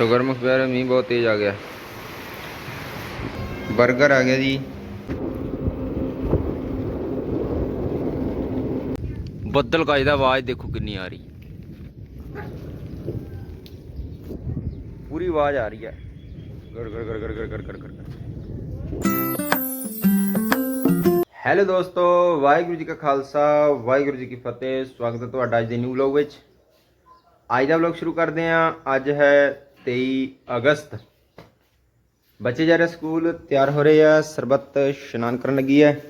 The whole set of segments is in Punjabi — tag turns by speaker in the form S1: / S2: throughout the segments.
S1: ਸ਼ੁਗਰਮੁਖ ਪਿਆਰੇ ਮੀਂਹ ਬਹੁਤ ਤੇਜ਼ ਆ ਗਿਆ। ਬਰਗਰ ਆ ਗਿਆ ਜੀ। ਬੱਦਲ ਕਾਜ ਦਾ ਆਵਾਜ਼ ਦੇਖੋ ਕਿੰਨੀ ਆ ਰਹੀ। ਪੂਰੀ ਆਵਾਜ਼ ਆ ਰਹੀ ਹੈ। ਗਰ ਗਰ ਗਰ ਗਰ ਗਰ ਗਰ ਗਰ। ਹੈਲੋ ਦੋਸਤੋ, ਵਾਹਿਗੁਰੂ ਜੀ ਕਾ ਖਾਲਸਾ, ਵਾਹਿਗੁਰੂ ਜੀ ਕੀ ਫਤਿਹ। ਸਵਾਗਤ ਹੈ ਤੁਹਾਡਾ ਅੱਜ ਦੇ ਨਿਊ ਵਲੌਗ ਵਿੱਚ। ਅੱਜ ਦਾ ਵਲੌਗ ਸ਼ੁਰੂ ਕਰਦੇ ਹਾਂ। ਅੱਜ ਹੈ 23 ਅਗਸਤ। ਬੱਚੇ ਜਾ ਰਹੇ ਸਕੂਲ, ਤਿਆਰ ਹੋ ਰਹੇ ਆ, ਸਰਬੱਤ ਇਸ਼ਨਾਨ ਕਰਨ ਲੱਗੀ ਹੈ।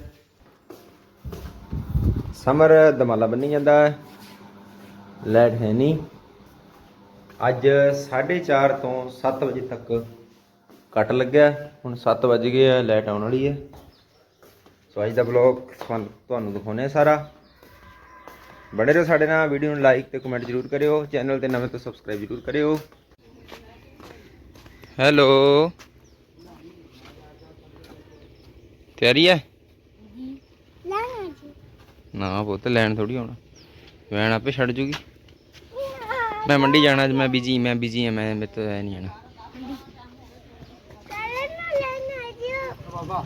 S1: ਸਮਰ ਦਮਾਲਾ ਬੰਨੀ ਜਾਂਦਾ ਹੈ। ਲਾਈਟ ਹੈ ਨਹੀਂ। ਅੱਜ 4:30 ਤੋਂ 7 ਵਜੇ ਤੱਕ ਕੱਟ ਲੱਗਿਆ ਹੁਣ 7 ਵਜ ਗਏ ਆ, ਲਾਈਟ ਆਉਣ ਵਾਲੀ ਹੈ। ਸੋ ਅੱਜ ਦਾ ਵਲੌਗ ਤੁਹਾਨੂੰ ਦਿਖਾਉਣੇ ਆ ਸਾਰਾ। ਬਣੇ ਰਹੋ ਸਾਡੇ ਨਾਲ, ਵੀਡੀਓ ਨੂੰ ਲਾਈਕ ਤੇ ਕਮੈਂਟ ਜ਼ਰੂਰ ਕਰਿਓ। ਚੈਨਲ ਤੇ ਨਵੇਂ ਤੋਂ ਸਬਸਕ੍ਰਾਈਬ ਜ਼ਰੂਰ ਕਰਿਓ। ਹੈਲੋ। ਤਿਆਰੀ ਹੈ
S2: ਲਾਣਾ ਜੀ
S1: ਨਾ ਪੁੱਤ, ਲੈਣ ਥੋੜੀ ਆਉਣਾ। ਵੈਨ ਆਪੇ ਛੱਡ ਜੂਗੀ। ਮੈਂ ਮੰਡੀ ਜਾਣਾ ਅੱਜ, ਮੈਂ ਬਿਜ਼ੀ ਮੈਂ ਬਿਜ਼ੀ ਹਾਂ ਮੈਂ ਮੇਰੇ ਤੋਂ ਐ ਨਹੀਂ ਆਣਾ
S2: ਕੱਲ ਲੈਣਾ ਜੀ ਬਾਬਾ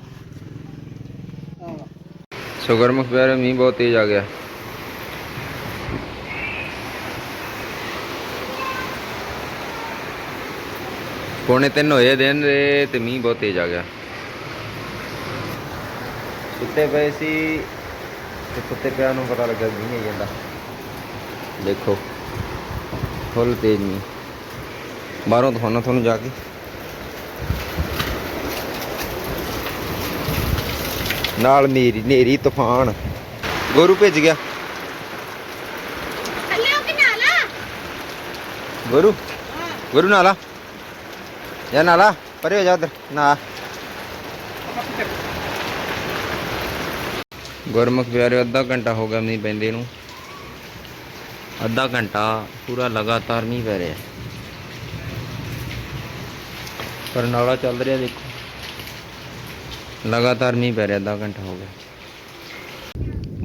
S1: ਸੋ ਗੁਰਮੁਖ ਪਿਆਰੇ ਮੀਂਹ ਬਹੁਤ ਤੇਜ਼ ਆ ਗਿਆ। ਪੌਣੇ ਤਿੰਨ ਹੋਏ ਦਿਨ ਦੇ ਤੇ ਮੀਂਹ ਬਹੁਤ ਤੇਜ਼ ਆ ਗਿਆ। ਸੁੱਤੇ ਪਏ ਸੀ ਤੇ ਸੁੱਤੇ ਪਿਆ ਨੂੰ ਪਤਾ ਲੱਗਾ ਮੀਂਹ ਨਹੀਂ ਜਾਂਦਾ। ਦੇਖੋ ਫੁੱਲ ਤੇਜ਼ ਮੀਂਹ। ਬਾਹਰੋਂ ਦਿਖਾਉਣਾ ਤੁਹਾਨੂੰ ਜਾ ਕੇ। ਨਾਲ ਮੇਰੀ ਨੇਰੀ ਤੂਫਾਨ। ਗੋਰੂ ਭੇਜ ਗਿਆ।
S2: ਥੱਲੇ ਉਹ ਕਿ ਨਾਲਾ।
S1: ਗੋਰੂ ਗੋਰੂ ਨਾਲਾ। ਜਾ ਨਾਲਾ ਪਰੇ ਹੋ ਜਾ ਨਾ। ਗੁਰਮੁਖ ਪਿਆਰੇ ਅੱਧਾ ਘੰਟਾ ਹੋ ਗਿਆ ਮੀਂਹ ਪੈਂਦੇ ਨੂੰ। ਅੱਧਾ ਘੰਟਾ, ਪੂਰਾ ਲਗਾਤਾਰ ਮੀਂਹ ਪੈ ਰਿਹਾ। ਪਰ ਨਾਲਾ ਚੱਲ ਰਿਹਾ ਦੇਖੋ। ਲਗਾਤਾਰ ਮੀਂਹ ਪੈ ਰਿਹਾ, ਅੱਧਾ ਘੰਟਾ ਹੋ ਗਿਆ।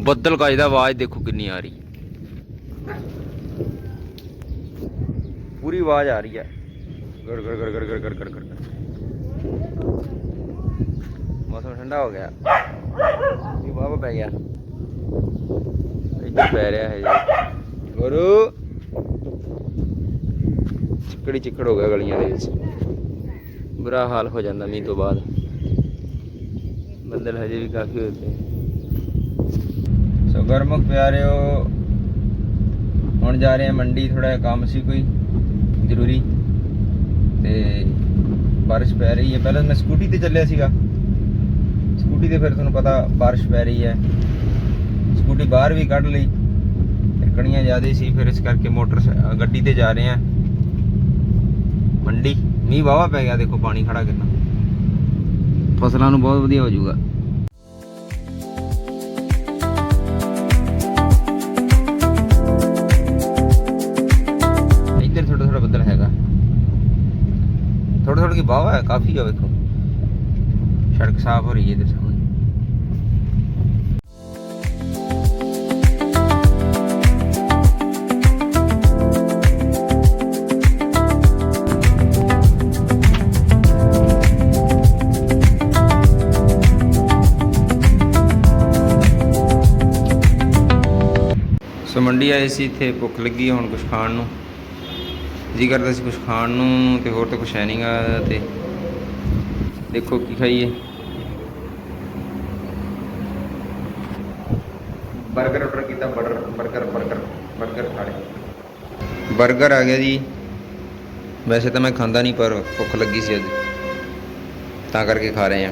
S1: ਬੱਦਲ ਕਾਜ ਦਾ, ਆਵਾਜ਼ ਦੇਖੋ ਕਿੰਨੀ ਆ ਰਹੀ। ਪੂਰੀ ਆਵਾਜ਼ ਆ ਰਹੀ ਹੈ। ਗੜ ਗੜ ਗੜ ਗੜ ਗੜ ਗੜ ਗੜ ਗੜ ਮੌਸਮ ਠੰਡਾ ਹੋ ਗਿਆ। ਵੀ ਬਾਬਾ ਪੈ ਗਿਆ। ਇੱਧਰ ਪੈ ਰਿਹਾ ਹੈ ਗੁਰੂ। ਚਿੱਕੜੀ ਚਿੱਕੜ ਹੋ ਗਿਆ ਗਲੀਆਂ ਦੇ ਵਿੱਚ। ਬੁਰਾ ਹਾਲ ਹੋ ਜਾਂਦਾ ਮੀਂਹ ਤੋਂ ਬਾਅਦ। ਬੱਦਲ ਹਜੇ ਵੀ ਕਾਫੀ ਹੋਏ ਪਏ। ਸੋ ਗਰਮਕ ਪਿਆਰਿਓ, ਹੁਣ ਜਾ ਰਹੇ ਹਾਂ ਮੰਡੀ ਥੋੜਾ ਜਿਹਾ ਕੰਮ ਸੀ ਕੋਈ। ਜ਼ਰੂਰੀ। ਤੇ ਬਾਰਿਸ਼ ਪੈ ਰਹੀ ਹੈ। ਪਹਿਲਾਂ ਮੈਂ ਸਕੂਟੀ ਤੇ ਚੱਲਿਆ ਸੀਗਾ। ਸਕੂਟੀ ਤੇ ਫਿਰ ਤੁਹਾਨੂੰ ਪਤਾ ਬਾਰਿਸ਼ ਪੈ ਰਹੀ ਹੈ। ਸਕੂਟੀ ਬਾਹਰ ਵੀ ਕੱਢ ਲਈ। ਫਿਰ ਕਣੀਆਂ ਜ਼ਿਆਦੇ ਸੀ, ਫਿਰ ਇਸ ਕਰਕੇ ਮੋਟਰ ਗੱਡੀ ਤੇ ਜਾ ਰਹੇ ਹਾਂ। ਮੰਡੀ, ਮੀਂਹ ਵਾਵਾ ਪੈ ਗਿਆ। ਦੇਖੋ ਪਾਣੀ ਖੜਾ ਕਿੰਨਾ। ਫਸਲਾਂ ਨੂੰ ਬਹੁਤ ਵਧੀਆ ਹੋ ਜਾਊਗਾ। ਥੋੜਾ ਕੀ ਬਾਵਾ ਹੈ, ਕਾਫੀ ਆ ਵੇਖੋ। ਸੜਕ ਸਾਫ਼ ਹੋ ਰਹੀ ਹੈ ਇਧਰ ਸਾਹਮਣੇ। ਸੋ ਮੰਡੀ ਆਏ ਸੀ, ਇੱਥੇ ਭੁੱਖ ਲੱਗੀ ਹੁਣ ਕੁਝ ਖਾਣ ਨੂੰ। ਜੀ ਕਰਦਾ ਸੀ ਕੁਛ ਖਾਣ ਨੂੰ ਤੇ ਹੋਰ ਤਾਂ ਕੁਛ ਹੈ ਨਹੀਂਗਾ ਤੇ ਦੇਖੋ ਕੀ ਖਾਈਏ। 버ਗਰ ਆਰਡਰ ਕੀਤਾ ਬਰਗਰ 버ਗਰ 버ਗਰ 버ਗਰ ਖਾ ਲਏ ਆ ਗਿਆ ਜੀ। ਵੈਸੇ ਤਾਂ ਮੈਂ ਖਾਂਦਾ ਨਹੀਂ ਪਰ ਭੁੱਖ ਲੱਗੀ ਸੀ ਅੱਜ। ਤਾਂ ਕਰਕੇ ਖਾ ਰਹੇ ਆ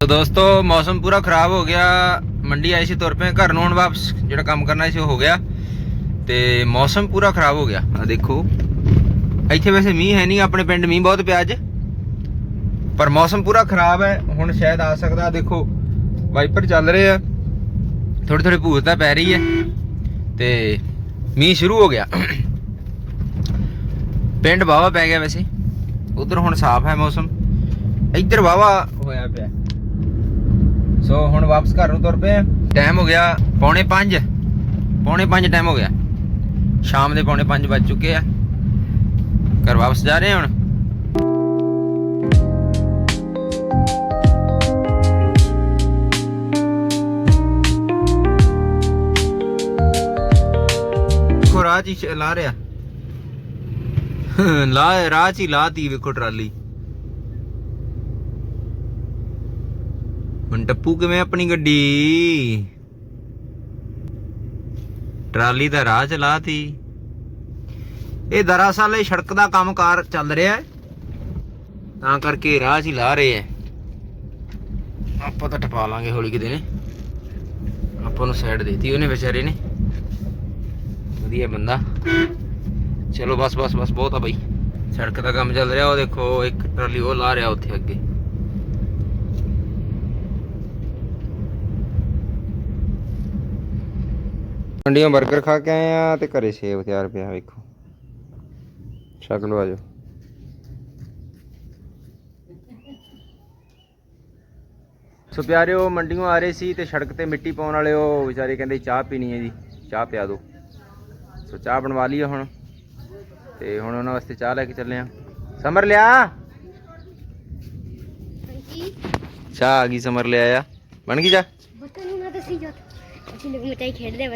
S1: ਤੋ ਦੋਸਤੋ ਮੌਸਮ ਪੂਰਾ ਖਰਾਬ ਹੋ ਗਿਆ। ਮੰਡੀ ਆਈ ਸੀ ਤੁਰ ਪਏ ਘਰ ਨੂੰ ਆਉਣ ਵਾਪਸ ਜਿਹੜਾ ਕੰਮ ਕਰਨਾ ਸੀ ਉਹ ਹੋ ਗਿਆ। ਤੇ ਮੌਸਮ ਪੂਰਾ ਖਰਾਬ ਹੋ ਗਿਆ। ਆ ਦੇਖੋ। ਇੱਥੇ ਵੈਸੇ ਮੀਂਹ ਹੈ ਨਹੀਂ, ਆਪਣੇ ਪਿੰਡ ਮੀਂਹ ਬਹੁਤ ਪਿਆ ਅੱਜ। ਪਰ ਮੌਸਮ ਪੂਰਾ ਖਰਾਬ ਹੈ, ਹੁਣ ਸ਼ਾਇਦ ਆ ਸਕਦਾ। ਦੇਖੋ, ਵਾਈਪਰ ਚੱਲ ਰਹੇ ਆ। ਥੋੜੀ ਥੋੜੀ ਭੂਤ ਤਾਂ ਪੈ ਰਹੀ ਹੈ। ਤੇ ਮੀਂਹ ਸ਼ੁਰੂ ਹੋ ਗਿਆ। ਪਿੰਡ ਵਾਵਾ ਪੈ ਗਿਆ ਵੈਸੇ। ਉਧਰ ਹੁਣ ਸਾਫ਼ ਹੈ ਮੌਸਮ। ਇੱਧਰ ਵਾਵਾ ਹੋਇਆ ਪਿਆ। ਸੋ ਹੁਣ ਵਾਪਸ ਘਰ ਨੂੰ ਤੁਰ ਪਏ ਆ। ਟਾਈਮ ਹੋ ਗਿਆ ਪੌਣੇ 5 ਪੌਣੇ 5 ਟਾਈਮ ਹੋ ਗਿਆ। ਸ਼ਾਮ ਦੇ ਪੌਣੇ 5 ਵੱਜ ਚੁੱਕੇ ਆ। ਘਰ ਵਾਪਸ ਜਾ ਰਹੇ ਹੁਣ? ਕੋ ਰਾਹ ਚ ਹੀ ਲਾ ਰਿਹਾ। ਲਾ, ਰਾਹ ਚ ਹੀ ਲਾਤੀ ਵੇਖੋ ਟਰਾਲੀ। ਹੁਣ ਟੱਪੂ ਕਿਵੇਂ ਆਪਣੀ ਗੱਡੀ? ਟਰਾਲੀ ਦਾ ਰਾਹ ਚ ਲਾਤੀ। ਇਹ ਦਰਅਸਲ ਇਹ ਸੜਕ ਦਾ ਕੰਮਕਾਰ ਚੱਲ ਰਿਹਾ ਹੈ। ਤਾਂ ਕਰਕੇ ਰਾਹ 'ਚ ਹੀ ਲਾ ਰਹੇ ਐ ਆਪਾਂ ਤਾਂ ਟਪਾ ਲਾਂਗੇ ਹੌਲੀ ਕਿਤੇ ਨੇ। ਆਪਾਂ ਨੂੰ ਸਾਈਡ ਦੇਤੀ ਉਹਨੇ ਵਿਚਾਰੇ ਨੇ। ਵਧੀਆ ਬੰਦਾ। ਚਲੋ ਬਸ ਬਸ ਬਸ, ਬਹੁਤ ਆ ਬਾਈ। ਸੜਕ ਦਾ ਕੰਮ ਚੱਲ ਰਿਹਾ, ਉਹ ਦੇਖੋ, ਇੱਕ ਟਰਾਲੀ ਉਹ ਲਾ ਰਿਹਾ ਉੱਥੇ ਅੱਗੇ। ਮੰਡੀਆਂ 버ਗਰ ਖਾ ਕੇ ਆਏ ਆ ਤੇ ਘਰੇ ਸੇਬ ਤਿਆਰ ਪਿਆ, ਵੇਖੋ। ਛਕ ਲਓ ਆਜੋ ਸੋ ਪਿਆਰਿਓ ਮੰਡੀਆਂ ਆ ਰਹੇ ਸੀ ਤੇ ਸੜਕ ਤੇ ਮਿੱਟੀ ਪਾਉਣ ਵਾਲੇ ਉਹ ਵਿਚਾਰੇ ਕਹਿੰਦੇ ਚਾਹ ਪੀਣੀ ਹੈ ਜੀ, ਚਾਹ ਪਿਆ ਦਿਓ। ਸੋ ਚਾਹ ਬਣਵਾ ਲਈ ਹੁਣ ਤੇ ਹੁਣ ਉਹਨਾਂ ਵਾਸਤੇ ਚਾਹ ਲੈ ਕੇ ਚੱਲੇ ਆ। ਸਮਰ ਲਿਆ? ਚਾਹ ਆ ਗਈ, ਸਮਰ ਲਿਆ ਆ ਬਣ ਗਈ ਜਾ
S2: ਬੱਤਨ ਨੂੰ ਨਾ ਦੱਸੀ ਜਾ। ਅਸੀਂ ਲੋਕ ਮਚਾਈ ਖੇਡਦੇ ਆ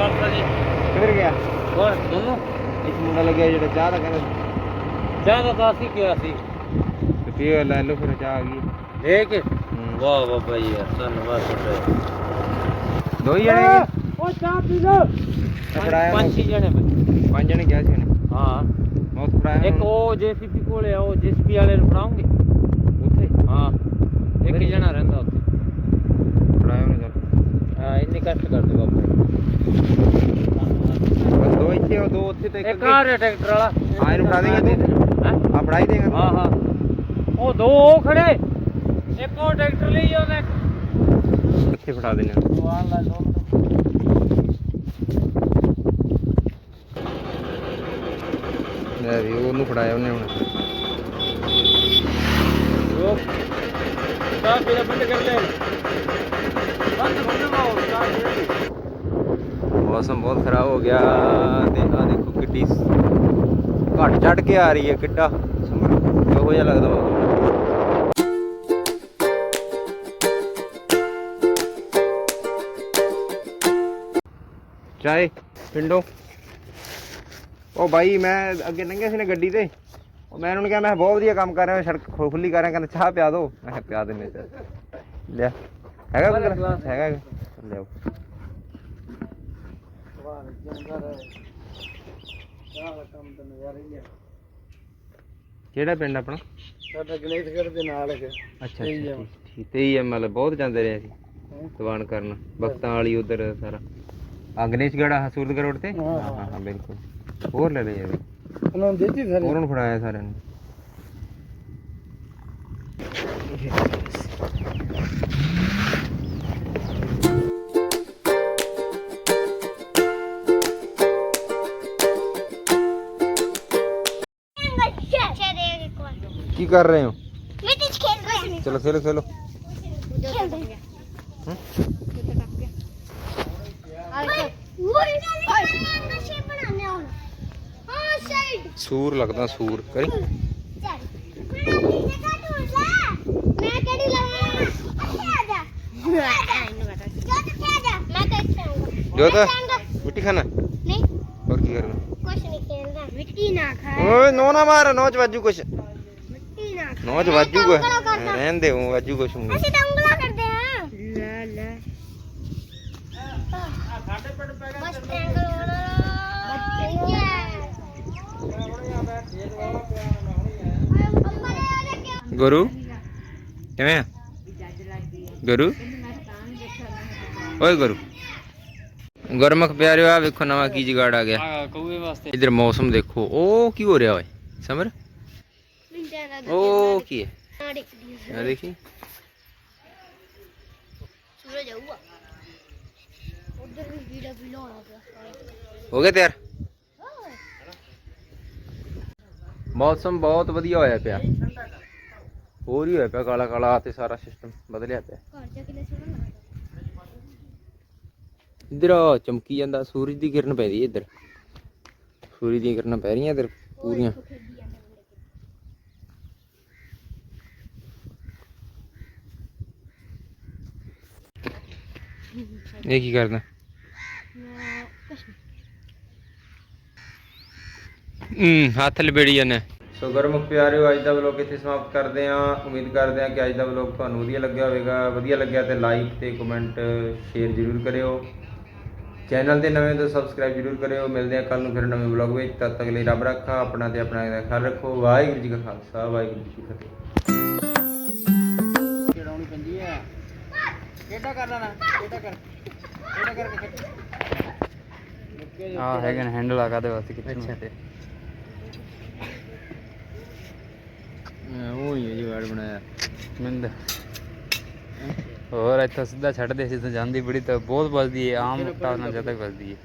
S2: ਬੱਤਨ ਨੂੰ
S1: ਕਿੱਧਰ ਗਿਆ?
S3: ਹੋਰ ਦੋਨੋਂ
S1: ਇੱਕ ਮੁੰਡਾ ਲੱਗਿਆ ਜਿਹੜਾ ਚਾਹ ਦਾ ਕਹਿੰਦਾ
S3: ਚਾਹ ਦਾ ਤਾਂ ਅਸੀਂ ਕਿਹਾ ਸੀ।
S1: ਤੇ ਪੀਓ ਲੈ ਲਓ ਫਿਰ ਚਾਹ ਆ ਗਈ। ਹੂੰ।
S3: ਵਾਹ ਵਾਹ ਭਾਈ ਯਾਰ ਧੰਨਵਾਦ ਤੁਹਾਡਾ।
S1: ਦੋ ਹੀ ਜਣੇ ਗਏ?
S3: ਉਹ ਚਾਹ ਪੀ ਲੋ
S1: ਫੜਾਇਆ
S3: ਪੰਜ ਛੇ ਜਣੇ ਬਈ
S1: ਪੰਜ ਜਣੇ ਗਿਆ ਸੀ ਉਹਨੇ
S3: ਹਾਂ।
S1: ਬਹੁਤ ਫੜਾਇਆ
S3: ਇੱਕ ਉਹ ਜੇਸੀਪੀ ਕੋਲੇ ਆ ਉਹ ਜੇਸੀਪੀ ਵਾਲੇ ਨੂੰ ਫੜਾਉਂਗੇ
S1: ਉੱਥੇ?
S3: ਹਾਂ। ਇੱਕ ਹੀ ਜਣਾ ਰਹਿੰਦਾ ਉੱਥੇ।
S1: ਫੜਾਇਆ ਉਹਨੇ ਚੱਲ
S3: ਹਾਂ ਇੰਨੇ ਕਸ਼ਟ ਕਰਦੇ ਬਾਬਾ
S1: ਬਸ ਦੋ ਇੱਥੇ ਉਹ ਦੋ ਉੱਥੇ ਤੇ
S3: ਇੱਕ ਆ ਰਿਹਾ ਟਰੈਕਟਰ ਵਾਲਾ।
S1: ਹਾਂ, ਇਹਨੂੰ ਫੜਾ ਦੇਂਗੇ ਤੂੰ?
S3: ਹੈਂ?
S1: ਆ ਫੜਾਈ ਦੇਗਾ
S3: ਹਾਂ ਹਾਂ। ਉਹ ਦੋ ਉਹ ਖੜੇ। ਇੱਕ ਉਹ ਟਰੈਕਟਰ ਲਈ ਉਹਨੇ।
S1: ਇੱਥੇ ਫੜਾ ਦੇਣਾ
S3: ਦੁਆਨ ਲਾ ਦੋ
S1: ਲੈ ਵੀ ਉਹਨੂੰ ਫੜਾਇਆ ਉਹਨੇ ਹੁਣ।
S3: ਰੋਕ ਚਾਹ ਪੀਣਾ ਬੰਦ ਕਰ ਲੈ
S1: ਮੌਸਮ ਬਹੁਤ ਖਰਾਬ ਹੋ ਗਿਆ ਤੇ ਆ ਦੇਖੋ ਕਿੱਡੀ ਘਟ ਚੜ ਕੇ ਆ ਰਹੀ ਹੈ ਕਿੱਡਾ ਸਮਰ ਕਿਹੋ ਜਿਹਾ ਲੱਗਦਾ ਮੌਸਮ। ਚਾਏ ਪਿੰਡੋਂ। ਉਹ ਬਾਈ ਮੈਂ ਅੱਗੇ ਲੰਘਿਆ ਸੀ ਨਾ ਗੱਡੀ ਤੇ। ਉਹ ਮੈਂ ਉਹਨਾਂ ਨੂੰ ਕਿਹਾ ਮੈਂ ਬਹੁਤ ਵਧੀਆ ਕੰਮ ਕਰ ਰਿਹਾ ਸੜਕ ਖੁੱਲੀ ਕਰ ਰਿਹਾ ਕਹਿੰਦਾ ਚਾਹ ਪਿਆ ਦੋ। ਮੈਂ ਕਿਹਾ ਪਿਆ ਦਿੰਨੇ ਚਾਹ। ਲਿਆ। ਹੈਗਾ ਕੋਈ ਗਲਾਸ? ਹੈਗਾ ਹੈਗਾ। ਲਿਆਓ ਕਿਹੜਾ ਪਿੰਡ ਆਪਣਾ?
S3: ਸਾਡਾ ਗਣੇਸ਼ਗੜ ਦੇ ਨਾਲ ਹੈ
S1: ਅੱਛਾ ਅੱਛਾ ਠੀਕ ਠੀਕ। ਤੇ ਹੀ ਮਤਲਬ ਬਹੁਤ ਜਾਂਦੇ ਰਹੇ ਸੀ ਦੀਵਾਨ ਕਰਨ ਬਖਤਾਂ ਵਾਲੀ ਉਧਰ ਸਾਰਾ। ਅੰਗਨੇਸ਼ਗੜ ਆ ਸੂਰਦਗੜ ਰੋਡ ਤੇ?
S3: ਹਾਂ,
S1: ਹਾਂ ਹਾਂ ਬਿਲਕੁਲ। ਹੋਰ ਲੈ ਲੈ ਯਾਰ
S3: ਉਹਨਾਂ ਨੂੰ ਦਿੱਤੀ ਸਾਰੇ?
S1: ਉਹਨਾਂ ਨੂੰ ਫੜਾਇਆ ਸਾਰਿਆਂ ਨੂੰ। ਕੀ ਕਰ ਰਹੇ ਹੋ?
S2: ਮਿੱਟੀ ਚ ਖੇਡ ਰਹੇ ਹਾਂ।
S1: ਚਲੋ ਖੇਲੋ ਖੇਲੋ। ਸੂਰ ਲੱਗਦਾ ਸੂਰ। ਕਰੀ।
S2: ਚੱਲ। ਮੈਂ ਕਿਹੜੀ ਲਾਵਾਂ? ਇੱਥੇ ਆ ਜਾ। ਇਹਨੂੰ ਪਤਾ ਜਾ ਤੇ ਆ ਜਾ। ਮੈਂ ਤਾਂ ਇੱਥੇ ਆਉਂਗਾ
S1: ਜੋਤ ਮਿੱਟੀ ਖਾਣਾ?
S2: ਨਹੀਂ।
S1: ਹੋਰ ਕੀ ਕਰਨਾ?
S2: ਕੁਛ ਨਹੀਂ ਖੇਲਦਾ ਮਿੱਟੀ ਨਾ ਖਾ।
S1: ਓਏ ਨੋ ਨਾ ਮਾਰ ਨੋਚ ਵਾਜੂ ਕੁਛ।
S2: ਮਿੱਟੀ ਨਾ ਖਾ
S1: ਨੋਚ ਵਾਜੂ ਕੁਛ ਰਹਿਣ ਦੇ ਉਹ ਵਾਜੂ ਕੁਛ ਨੂੰ
S2: ਅਸੀਂ ਤਾਂ ਉਂਗਲਾਂ ਕਰਦੇ ਹਾਂ ਲੈ ਲੈ। ਬਸ ਟੈਂਗਲ ਬੱਚੇ
S1: ਗੁਰੂ ਕਿਵੇਂ ਆ? ਗੁਰੂ? ਓਏ ਗੁਰੂ। ਗੁਰਮੁਖ ਪਿਆਰਿਓ ਆ ਵੇਖੋ ਨਵਾਂ ਕੀ ਜਗਾੜ ਆ ਗਿਆ।
S3: ਆ ਕਊਏ ਵਾਸਤੇ।
S1: ਇਧਰ ਮੌਸਮ ਦੇਖੋ ਉਹ ਕੀ ਹੋ ਰਿਹਾ ਓਏ? ਸਮਰ? ਉਹ ਕੀ ਹੈ? ਆ ਦੇਖੀ।
S2: ਸੂਰਜ ਆਊਗਾ। ਉਧਰ ਵੀ ਵੀੜਾ ਵੀ ਲਾਉਣਾ ਪਿਆ
S1: ਹੋ ਗਿਆ ਤਿਆਰ? ਮੌਸਮ ਬਹੁਤ ਵਧੀਆ ਹੋਇਆ ਪਿਆ। ਹੋਰ ਹੀ ਹੋਇਆ ਪਿਆ ਕਾਲਾ ਕਾਲਾ ਤੇ ਸਾਰਾ ਸਿਸਟਮ ਬਦਲਿਆ ਪਿਆ। ਇੱਧਰ ਚਮਕੀ ਜਾਂਦਾ ਸੂਰਜ ਦੀ ਕਿਰਨ ਪੈਦੀ ਇੱਧਰ। ਸੂਰਜ ਦੀਆਂ ਕਿਰਨਾਂ ਪੈ ਰਹੀਆਂ ਇੱਧਰ ਪੂਰੀਆਂ।
S3: ਇਹ ਕੀ ਕਰਦਾ? ਹੂੰ ਹੱਥ ਲਬੇੜੀ ਜਾਂਦੇ
S1: ਸੋ ਗਰਮੁਖ ਪਿਆਰਿਓ ਅੱਜ ਦਾ ਵਲੋਗ ਇੱਥੇ ਸਮਾਪਤ ਕਰਦੇ ਹਾਂ। ਉਮੀਦ ਕਰਦੇ ਹਾਂ ਕਿ ਅੱਜ ਦਾ ਵਲੋਗ ਤੁਹਾਨੂੰ ਵਧੀਆ ਲੱਗਿਆ ਹੋਵੇਗਾ। ਵਧੀਆ ਲੱਗਿਆ ਤੇ ਲਾਈਕ ਤੇ ਕਮੈਂਟ ਸ਼ੇਅਰ ਜ਼ਰੂਰ ਕਰਿਓ। ਚੈਨਲ ਤੇ ਨਵੇਂ ਤੋਂ ਸਬਸਕ੍ਰਾਈਬ ਜ਼ਰੂਰ ਕਰਿਓ। ਮਿਲਦੇ ਹਾਂ ਕੱਲ ਨੂੰ ਫਿਰ ਨਵੇਂ ਵਲੋਗ ਵਿੱਚ। ਤਦ ਤੱਕ ਲਈ ਰੱਬ ਰੱਖਾ ਆਪਣਾ ਤੇ ਆਪਣਾ ਦਾ ਖਿਆਲ ਰੱਖੋ। ਵਾਹਿਗੁਰੂ ਜੀ ਕਾ ਖਾਲਸਾ ਵਾਹਿਗੁਰੂ ਜੀ ਕੀ ਫਤਿਹ।
S3: ਚੜਾਉਣੀ ਪੈਂਦੀ ਹੈ ਕਿਹੜਾ ਕਰਨਾ ਨਾ ਕਿਹੜਾ ਕਰ ਕਿਹੜਾ ਕਰਕੇ
S4: ਆ ਹੈਗਾ ਨਾ ਹੈਂਡਲ ਲਗਾ ਦੇ ਵਾਸਤੇ ਕਿੱਥੇ ਨੂੰ ਤੇ
S3: ਉਹ ਹੀ ਹੈ ਜੀ ਵਾਰ ਬਣਾਇਆ।
S4: ਮਿੰਦ। ਹੋਰ ਇੱਥੋਂ ਸਿੱਧਾ ਛੱਡਦੇ ਸੀ ਤਾਂ ਜਾਂਦੀ ਬੜੀ ਤਾਂ ਬਹੁਤ ਵੱਜਦੀ ਹੈ ਆਮ ਟਾਰ ਨਾਲ ਜ਼ਿਆਦਾ ਵੱਜਦੀ ਹੈ